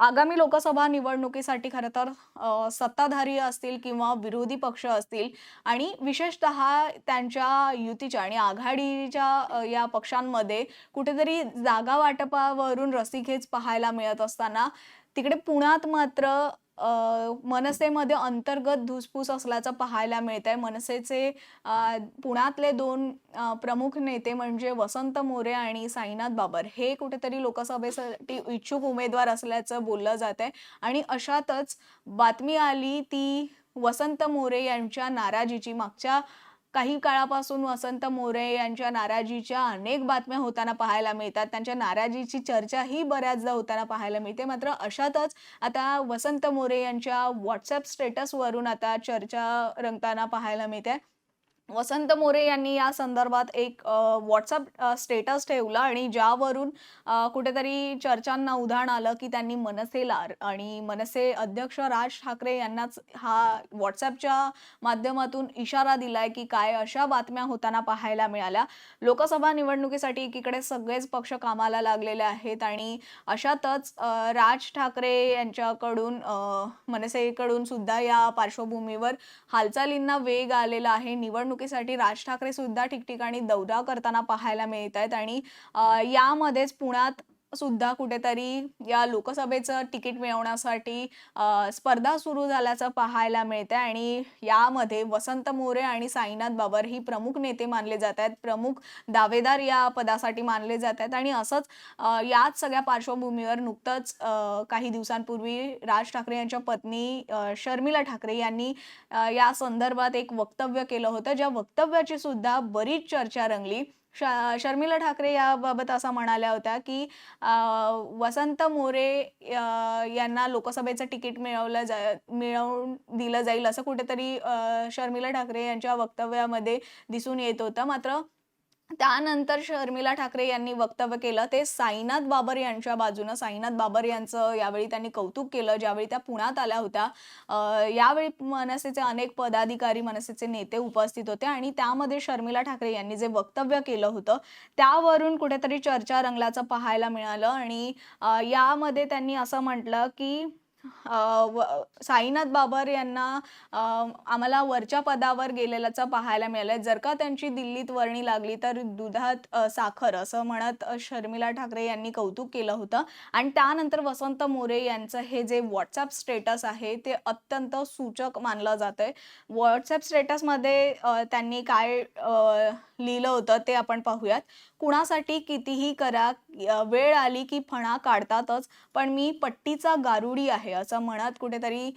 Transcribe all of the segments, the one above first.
आगामी लोकसभा निवडणुकीसाठी खरं तर सत्ताधारी असतील किंवा विरोधी पक्ष असतील आणि विशेषतः त्यांच्या युतीच्या आणि आघाडीच्या या पक्षांमध्ये कुठेतरी जागा वाटपावरून रस्सीखेच पाहायला मिळत असताना तिकडे पुण्यात मात्र मनसेमध्ये अंतर्गत धुसफूस असल्याचं पाहायला मिळत आहे मनसेचे पुण्यातले दोन प्रमुख नेते म्हणजे वसंत मोरे आणि साईनाथ बाबर. हे कुठेतरी लोकसभेसाठी इच्छुक उमेदवार असल्याचं बोललं जात आहे आणि अशातच बातमी आली ती वसंत मोरे यांच्या नाराजीची. मागच्या काही काळापासून वसंत मोरे यांच्या नाराजीच्या अनेक बातम्या होताना पाहायला मिळतात. त्यांच्या नाराजीची चर्चाही बऱ्याचदा होताना पाहायला मिळते. मात्र अशातच आता वसंत मोरे यांच्या व्हॉट्सअप स्टेटसवरून आता चर्चा रंगताना पाहायला मिळते. वसंत मोरे यांनी या संदर्भात एक व्हॉट्सअप स्टेटस ठेवला आणि ज्यावरून कुठेतरी चर्चांना उधाण आलं की त्यांनी मनसेला आणि मनसे अध्यक्ष राज ठाकरे यांनाच हा व्हॉट्सअपच्या माध्यमातून इशारा दिलाय की काय अशा बातम्या होताना पाहायला मिळाल्या. लोकसभा निवडणुकीसाठी एकीकडे सगळेच पक्ष कामाला लागलेले आहेत आणि अशातच राज ठाकरे यांच्याकडून मनसेकडून सुद्धा या पार्श्वभूमीवर हालचालींना वेग आलेला आहे. निवडणूक निवडणुकीसाठी राज ठाकरे सुद्धा ठिकठिकाणी दौरा करताना पाहायला मिळत आहेत आणि यामध्येच पुण्यात सुद्धा कुठेतरी या लोकसभेचं तिकीट मिळवण्यासाठी स्पर्धा सुरू झाल्याचं पाहायला मिळते आणि यामध्ये वसंत मोरे आणि साईनाथ बाबर ही प्रमुख नेते मानले जात आहेत. प्रमुख दावेदार या पदासाठी मानले जात आहेत आणि असंच याच सगळ्या पार्श्वभूमीवर नुकतंच काही दिवसांपूर्वी राज ठाकरे यांच्या पत्नी शर्मिला ठाकरे यांनी या संदर्भात एक वक्तव्य केलं होतं. ज्या वक्तव्याची सुद्धा बरीच चर्चा रंगली. शर्मिला ठाकरे याबाबत असं म्हणाल्या होत्या की वसंत मोरे यांना लोकसभेचं तिकीट मिळवलं जा मिळवून दिलं जाईल असं कुठेतरी शर्मिला ठाकरे यांच्या वक्तव्यामध्ये दिसून येत होतं. मात्र त्यानंतर शर्मिला ठाकरे यांनी वक्तव्य केलं. ते साईनाथ बाबर यांच्या बाजूनं साईनाथ बाबर यांचं यावेळी त्यांनी कौतुक केलं ज्यावेळी त्या पुण्यात आल्या होत्या. यावेळी मनसेचे अनेक पदाधिकारी मनसेचे नेते उपस्थित होते आणि त्यामध्ये शर्मिला ठाकरे यांनी जे वक्तव्य केलं होतं त्यावरून कुठेतरी चर्चा रंगल्याचं पाहायला मिळालं आणि यामध्ये त्यांनी असं म्हटलं की साईनाथ बाबर यांना आम्हाला वरच्या पदावर गेलेल्याचं पाहायला मिळालंय. जर का त्यांची दिल्लीत वर्णी लागली तर दुधात साखर असं म्हणत शर्मिला ठाकरे यांनी कौतुक केलं होतं. आणि त्यानंतर वसंत मोरे यांचं हे जे व्हॉट्सअप स्टेटस आहे ते अत्यंत सूचक मानलं जातंय. व्हॉट्सअप स्टेटसमध्ये त्यांनी काय लिहिलं होतं ते आपण पाहूयात. कुणासाठी कितीही करा वेळ आली की फणा काढतातच पण मी पट्टीचा गारुडी आहे असं म्हणत कुठेतरी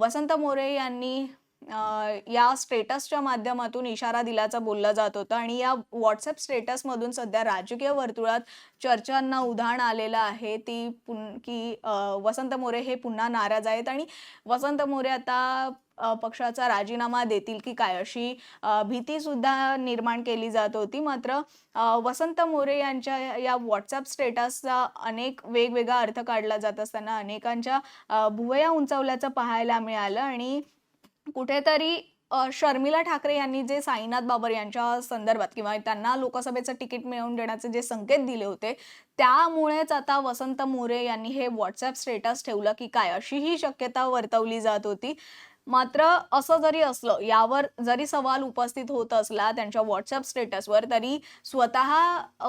वसंत मोरे यांनी या स्टेटसच्या माध्यमातून इशारा दिल्याचा बोललं जात होतं आणि या व्हॉट्सअप स्टेटसमधून सध्या राजकीय वर्तुळात चर्चांना उधाण आलेलं आहे. ती पुन की वसंत मोरे हे पुन्हा नाराज आहेत आणि वसंत मोरे आता पक्षाचा राजीनामा देतील की काय अशी भीतीसुद्धा भीती सुद्धा निर्माण केली जात होती. मात्र वसंत मोरे यांच्या या व्हॉट्सअप स्टेटसचा अनेक वेगवेगळा अर्थ काढला जात असताना अनेकांच्या भुवया उंचावल्याचं पाहायला मिळालं आणि कुठेतरी शर्मिला ठाकरे यांनी जे साईनाथ बाबर यांच्या संदर्भात किंवा त्यांना लोकसभेचं तिकीट मिळवून देण्याचे जे संकेत दिले होते त्यामुळेच आता वसंत मोरे यांनी हे व्हॉट्सअप स्टेटस ठेवलं की काय अशी ही शक्यता वर्तवली जात होती. मात्र असं जरी असलं यावर जरी सवाल उपस्थित होत असला त्यांच्या व्हॉट्सअप स्टेटसवर तरी स्वतः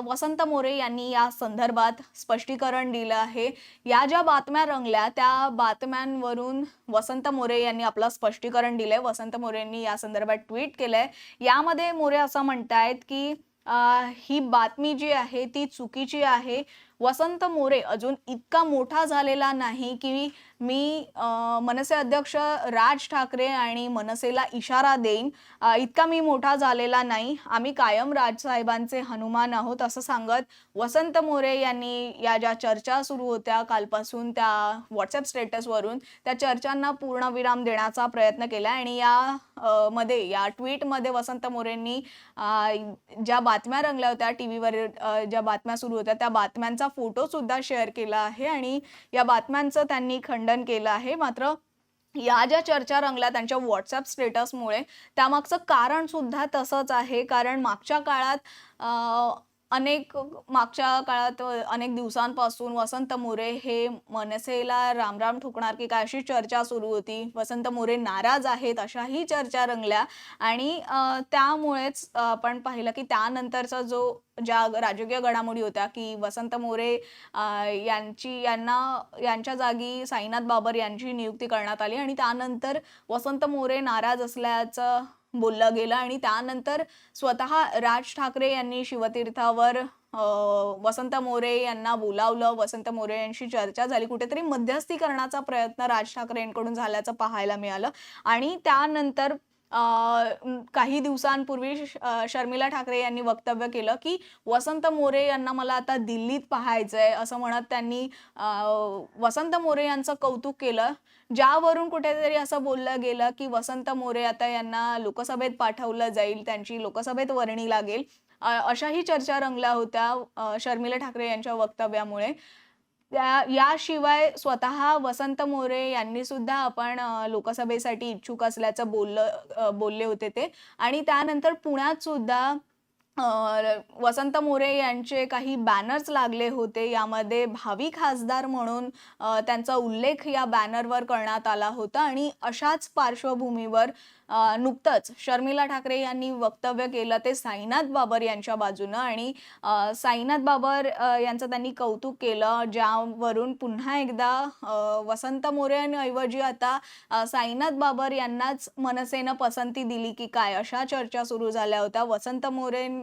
वसंत मोरे यांनी या संदर्भात स्पष्टीकरण दिलं आहे. या ज्या बातम्या रंगल्या त्या बातम्यांवरून वसंत मोरे यांनी आपलं स्पष्टीकरण दिलंय. वसंत मोरेंनी या संदर्भात ट्विट केलंय. यामध्ये मोरे असं म्हणतायत की आ, ही बातमी जी आहे ती चुकीची आहे. वसंत मोरे अजून इतका मोठा झालेला नाही की मी मनसे अध्यक्ष राज ठाकरे आणि मनसेला इशारा देईन. इतका मी मोठा झालेला नाही. आम्ही कायम राजसाहेबांचे हनुमान आहोत असं सांगत वसंत मोरे यांनी या ज्या चर्चा सुरू होत्या कालपासून त्या व्हॉट्सअप स्टेटसवरून त्या चर्चांना पूर्णविराम देण्याचा प्रयत्न केला आणि या मध्ये या ट्विटमध्ये वसंत मोरेंनी ज्या बातम्या रंगल्या होत्या टी व्हीवर ज्या बातम्या सुरू होत्या त्या बातम्यांचा फोटो सुद्धा शेअर केला आहे आणि या बातम्यांचं त्यांनी खंडन केलं आहे. मात्र या ज्या चर्चा रंगल्या त्यांच्या व्हॉट्सअप स्टेटसमुळे त्यामागचं कारण सुद्धा तसंच आहे. कारण मागच्या काळात अनेक मागच्या काळात अनेक दिवसांपासून वसंत मोरे हे मनसेला रामराम ठोकणार की काय अशी चर्चा सुरू होती. वसंत मोरे नाराज आहेत अशाही चर्चा रंगल्या आणि त्यामुळेच आपण पाहिलं की त्यानंतरचा जो ज्या राजकीय घडामोडी होत्या की वसंत मोरे यांची यांना यांच्या जागी साईनाथ बाबर यांची नियुक्ती करण्यात आली आणि त्यानंतर वसंत मोरे नाराज असल्याचं बोललं गेलं आणि त्यानंतर स्वतः राज ठाकरे यांनी शिवतीर्थावर वसंत मोरे यांना बोलावलं. वसंत मोरे यांशी चर्चा झाली. कुठेतरी मध्यस्थी करण्याचा प्रयत्न राज ठाकरेंकडून झाल्याचं पाहायला मिळालं. आणि त्यानंतर काही दिवसांपूर्वी शर्मिला ठाकरे यांनी वक्तव्य केलं की वसंत मोरे यांना मला आता दिल्लीत पाहायचंय असं म्हणत त्यांनी वसंत मोरे यांचं कौतुक केलं. ज्यावरून कुठेतरी असं बोललं गेलं की वसंत मोरे आता यांना लोकसभेत पाठवलं जाईल त्यांची लोकसभेत वर्णी लागेल. अशाही चर्चा रंगल्या होत्या शर्मिला ठाकरे यांच्या वक्तव्यामुळे. त्या याशिवाय स्वतः वसंत मोरे यांनी सुद्धा आपण लोकसभेसाठी इच्छुक असल्याचं बोललं बोलले होते ते. आणि त्यानंतर पुण्यात सुद्धा वसंत मोरे यांचे काही बॅनर्स लागले होते. यामध्ये भावी खासदार म्हणून त्यांचा उल्लेख या बॅनरवर करण्यात आला होता आणि अशाच पार्श्वभूमीवर नुकतंच शर्मिला ठाकरे यांनी वक्तव्य केलं ते साईनाथ बाबर यांच्या बाजूनं आणि साईनाथ बाबर यांचं त्यांनी कौतुक केलं. ज्यावरून पुन्हा एकदा वसंत वसंत मोरेंऐवजी आता साईनाथ बाबर यांनाच मनसेनं पसंती दिली की काय? अशा चर्चा सुरू झाल्या होत्या. वसंत मोरेन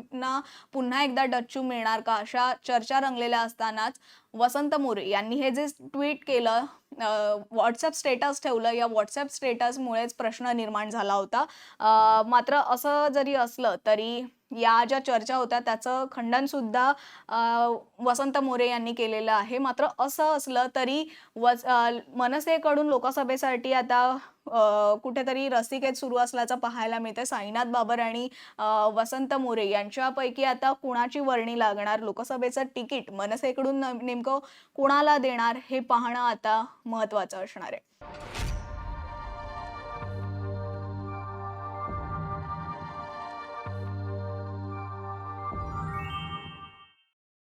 पुन्हा एकदा डच्चू मिळणार का? अशा चर्चा रंगलेल्या असतानाच वसंत मोरे यांनी हे जे ट्विट केलं व्हॉट्सअप स्टेटस ठेवलं या व्हॉट्सअप स्टेटसमुळेच प्रश्न निर्माण झाला होता. मात्र असं जरी असलं तरी या ज्या चर्चा होत्या त्याचं खंडन सुद्धा वसंत मोरे यांनी केलेलं आहे. मात्र असं असलं तरी वस मनसेकडून लोकसभेसाठी आता कुठेतरी रस्तिकेत सुरू असल्याचं पाहायला मिळतं साईनाथ बाबर आणि वसंत मोरे यांच्यापैकी आता कुणाची वर्णी लागणार? लोकसभेचं तिकीट मनसेकडून नेमकं कुणाला देणार? हे पाहणं आता महत्वाचं असणार आहे.